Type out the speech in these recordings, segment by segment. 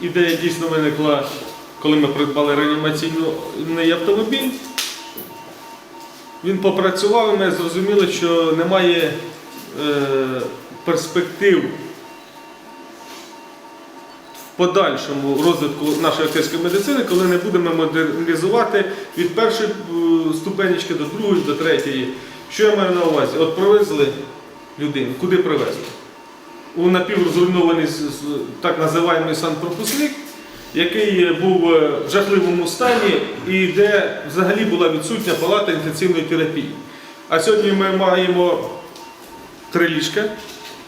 ідея дійсно виникла, коли ми придбали реанімаційний автомобіль. Він попрацював, і ми зрозуміли, що немає е, перспектив в подальшому розвитку нашої актерської медицини, коли не будемо модернізувати від першої е, ступенечки до другої, до третьої. Що я маю на увазі? От привезли людину, куди привезли? У напіврозруйнований так називаємий санпропускник, який був е, в жахливому стані і де взагалі була відсутня палата інтенсивної терапії. А сьогодні ми маємо три ліжка,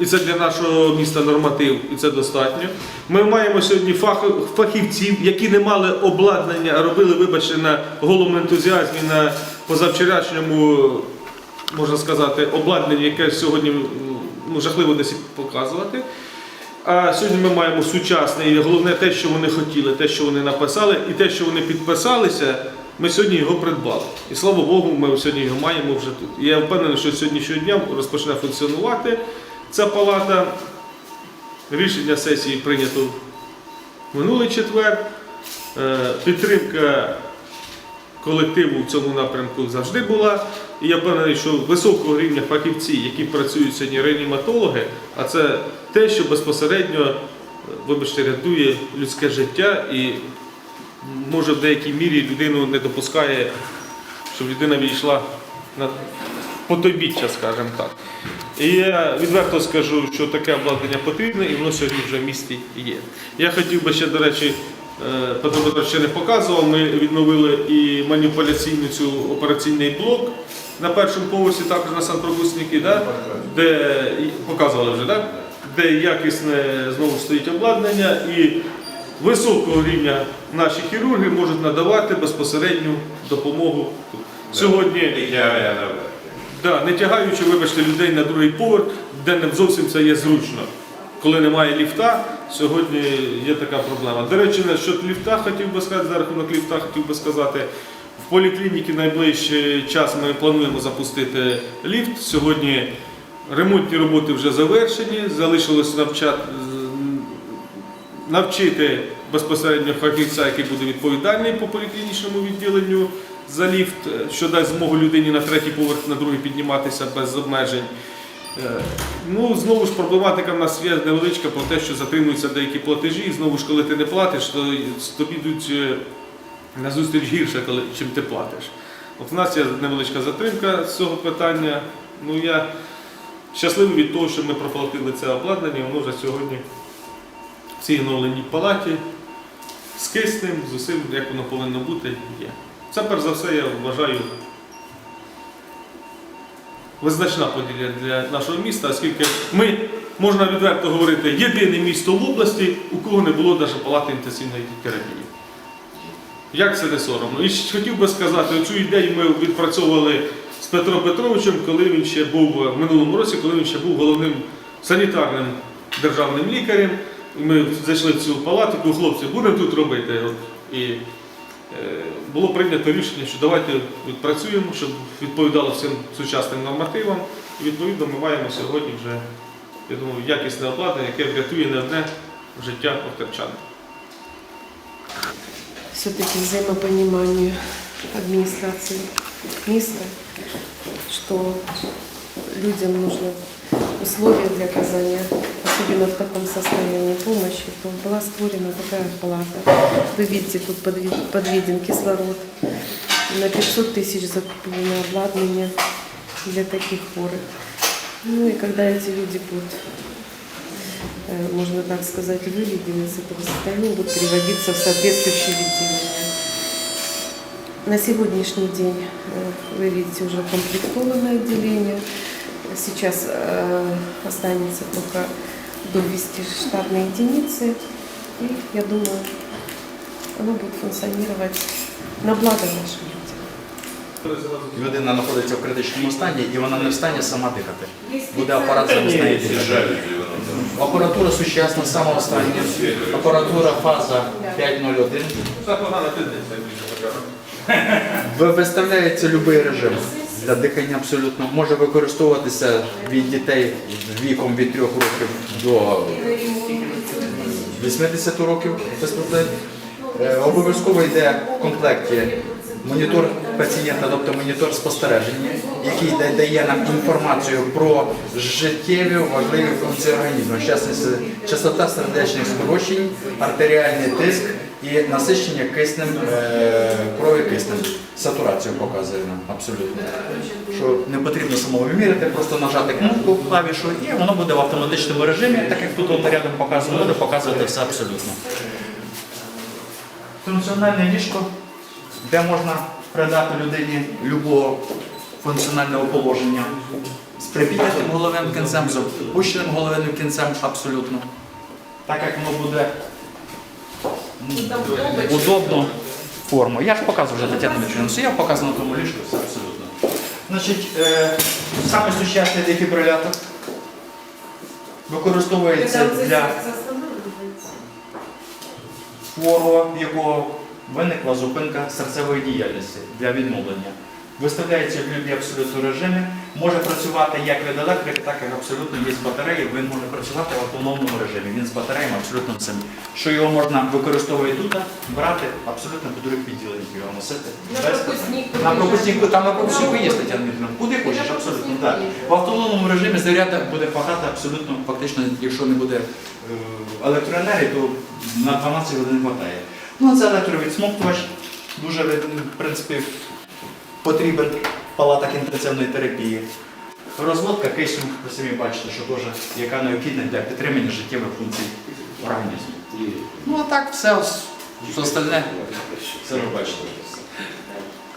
і це для нашого міста норматив, і це достатньо. Ми маємо сьогодні фах- фахівців, які не мали обладнання, а робили, вибачте, на голому ентузіазмі, на позавчорашньому, можна сказати, обладнанні, яке сьогодні ну, жахливо десь показувати. А сьогодні ми маємо сучасне і головне те, що вони хотіли, те, що вони написали, і те, що вони підписалися, ми сьогодні його придбали. І слава Богу, ми сьогодні його маємо вже тут. І я впевнений, що сьогоднішнього дня розпочне функціонувати ця палата. Рішення сесії прийнято минулий четвер. Е, Підтримка колективу в цьому напрямку завжди була. І я впевнений, що високого рівня фахівці, які працюють сьогодні реаніматологи, а це те, що безпосередньо, е, вибачте, рятує людське життя і може в деякій мірі людину не допускає, щоб людина відійшла на потобіччя, скажімо так. І я відверто скажу, що таке обладнання потрібне, і воно сьогодні вже в місті є. Я хотів би ще, до речі, Петро Петрович ще не показував, ми відновили і маніпуляційну цю операційний блок на першому поверсі, також на Санпропускники, да? де показували вже, да? де якісне знову стоїть обладнання і високого рівня наші хірурги можуть надавати безпосередню допомогу. тут. Сьогодні Да, не тягаючи, вибачте, людей на другий поверх, де не зовсім це є зручно. Коли немає ліфта, сьогодні є така проблема. До речі, насчет ліфта хотів би сказати, за рахунок ліфта хотів би сказати. В поліклініці найближчий час ми плануємо запустити ліфт. Сьогодні ремонтні роботи вже завершені, залишилось навчати, навчити безпосередньо фахівця, який буде відповідальний по поліклінічному відділенню за ліфт, що дасть змогу людині на третій поверх, на другий підніматися без обмежень. Е, Ну, знову ж проблематика в нас є невеличка про те, що затримуються деякі платежі, і знову ж, коли ти не платиш, то тобі йдуть е, на зустріч гірше, коли, чим ти платиш. От у нас є невеличка затримка з цього питання. Ну, я щасливий від того, що ми проплатили це обладнання, воно вже сьогодні в цій оновленій палаті з киснем, з усім, як воно повинно бути, є. Це перш за все, я вважаю, визначна подія для нашого міста, оскільки ми, можна відверто говорити, єдине місто в області, у кого не було навіть палати інтенсивної терапії. Як це не соромно? І хотів би сказати, цю ідею ми відпрацьовували з Петром Петровичем, коли він ще був в минулому році, коли він ще був головним санітарним державним лікарем. Ми зайшли в цю палату, хлопці, будемо тут робити. І е, було прийнято рішення, що давайте відпрацюємо, щоб відповідало всім сучасним нормативам. І відповідно ми маємо сьогодні вже, я думаю, якісне обладнання, яке врятує не одне життя повтерчан. все-таки взаимопониманию администрации места, что людям нужны условия для оказания, особенно в таком состоянии помощи, то была створена такая палата. Вы видите, тут подве- подведен кислород. На 500 тысяч закуплено обладнание для таких хворых. Ну и когда эти люди будут э, можно так сказать, выведены из этого состояния, будут переводиться в соответствующие отделения. На сегодняшний день э, вы видите уже укомплектованное отделение. Сейчас э, останется только довести штатные единицы. И я думаю, оно будет функционировать на благо нашим людям. Людина знаходиться в критичному стані і вона не в стані сама дихати. Буде апарат замість неї дихати. Апаратура сучасна, сама остання. Апаратура фаза 501. Це погана тенденція, більше кажу. Ви- Виставляється будь-який режим для дихання абсолютно. Може використовуватися від дітей віком від 3 років до 80 років без проблем. Обов'язково йде в комплекті монітор пацієнта, тобто монітор спостереження, який дає нам інформацію про життєві важливі функції організму, частота сердечних скорочень, артеріальний тиск і насичення киснем е, крові киснем. Сатурацію показує нам абсолютно. Що не потрібно самого виміряти, просто нажати кнопку клавішу і воно буде в автоматичному режимі, так як тут от рядом показано, буде показувати все абсолютно. Функціональне ліжко, де можна придати людині любого функціонального положення з припіднятим головним кінцем, з опущеним головним кінцем абсолютно. Так як воно буде м, удобно форму. Я ж показував вже Тетяна Мичуринцю, я показав на тому ліжку, все абсолютно. Значить, е, саме сучасний дефібрилятор використовується для хворого, в якого виникла зупинка серцевої діяльності для відновлення. Виставляється в любі абсолютно режимі, може працювати як від електрики, так і абсолютно є з батареї. Він може працювати в автономному режимі. Він з батареями абсолютно цим. Що його можна використовувати тут, брати абсолютно по других відділеннях його носити. На пропускнику. там на пропускнику є Тетяна Дмитрівна. Куди хочеш, абсолютно так. В автономному режимі заряд буде хватати абсолютно, фактично, якщо не буде е, електроенергії, то на 12 годин вистачає. Ну, це електровідсмоктувач, дуже в принципі потрібен палатах інтенсивної терапії. Розводка кисню, ви самі бачите, що теж яка необхідна для підтримання життєвих функцій організму. Ну а так, все, все остальне, все ви бачите.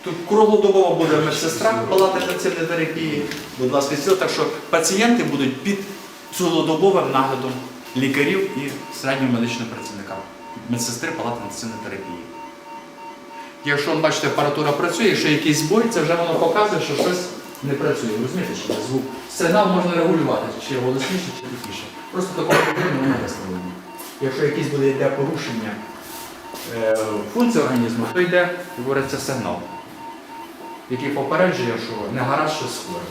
Тут круглодобово буде медсестра палати інтенсивної терапії. Будь ласка, сіл, так що пацієнти будуть під цілодобовим наглядом лікарів і середнього медичного працівника, медсестри палати інтенсивної терапії. Якщо бачите, апаратура працює, якщо якийсь збой, це вже воно показує, що щось не працює. Розумієте, що звук. Сигнал можна регулювати, чи голосніше, чи тихіше. Просто такого проблеми воно виставлено. Якщо якісь буде йде порушення е, функцій організму, то йде, говориться, сигнал який попереджує, що не гаразд щось хворе.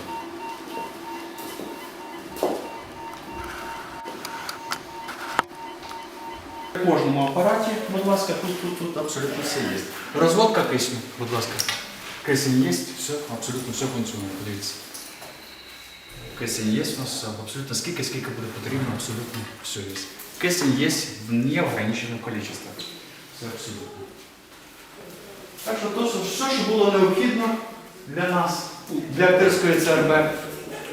Кожному апараті, будь ласка, тут, тут, тут абсолютно все є. Розводка кисню, будь ласка. Кисень є, все, абсолютно все функціонує, подивіться. Кисень є у нас абсолютно скільки, скільки буде потрібно, абсолютно все є. Кисень є в неограниченому кількості. Все абсолютно. Так що то, все, що було необхідно для нас, для Кирської ЦРБ,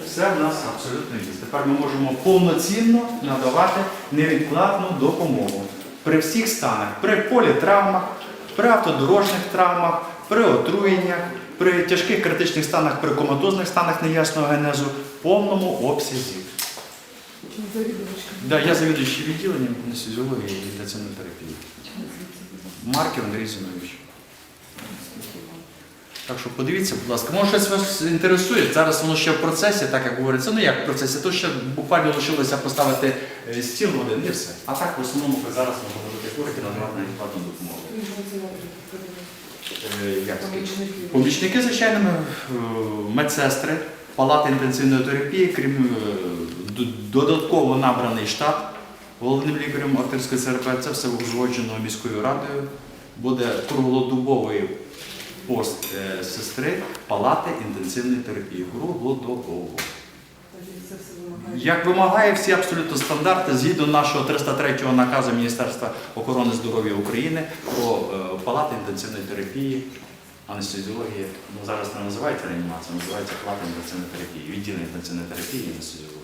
все в нас абсолютно є. Тепер ми можемо повноцінно надавати невідкладну допомогу при всіх станах, при політравмах, при автодорожніх травмах, при отруєннях, при тяжких критичних станах, при коматозних станах неясного генезу, в повному обсязі. Да, я завідуючий відділенням анестезіології і інтенсивної терапії. Марків Андрій Зінович. Так що подивіться, будь ласка, може щось вас інтересує. Зараз воно ще в процесі, так як говориться. Ну як в процесі, то ще буквально лишилося поставити е, стіл один і все. А так в основному зараз можна робити хворики надавати невідкладну допомогу. Е, як? Помічники, звичайно, е, медсестри, палати інтенсивної терапії, крім додатково набраний штат головним лікарем Охтирської ЦРП. Це все узгоджено міською радою. Буде круглодобовий пост е, сестри палати інтенсивної терапії. Круглодобово. Як вимагає всі абсолютно стандарти згідно нашого 303 наказу Міністерства охорони здоров'я України про е, палати інтенсивної терапії, анестезіології. Ну, зараз не називається реанімація, називається палата інтенсивної терапії, відділення інтенсивної терапії і анестезіології.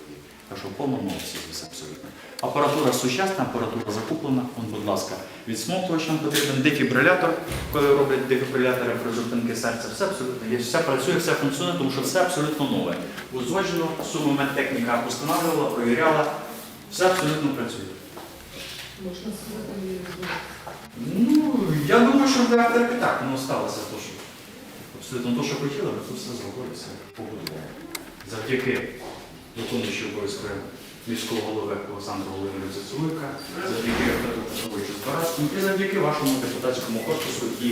Так що в повному обсязі все абсолютно. Апаратура сучасна, апаратура закуплена. Вон, будь ласка, відсмоктувач нам потрібен, дефібрилятор, коли роблять дефібрилятори при зупинки серця, все абсолютно є. Все працює, все функціонує, тому що все абсолютно нове. Узгоджено, суму медтехніка установлювала, провіряла, все абсолютно працює. Можна Ну, я думаю, що для аптеки так, воно сталося то, що абсолютно то, що хотіли, ви тут все зробили, все побудували. Завдяки виконуючому обов'язки міського голови Олександру Володимировича Цуйка, завдяки Петровичу Збаразькому і завдяки вашому депутатському корпусу і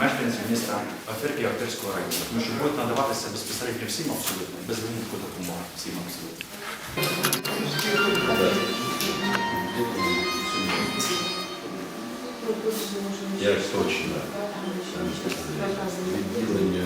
мешканцям міста Аферки і Ахтирського району. Тому що будуть надаватися безпосередньо всім абсолютно, без винятку допомога всім абсолютно. Я точно. Відділення.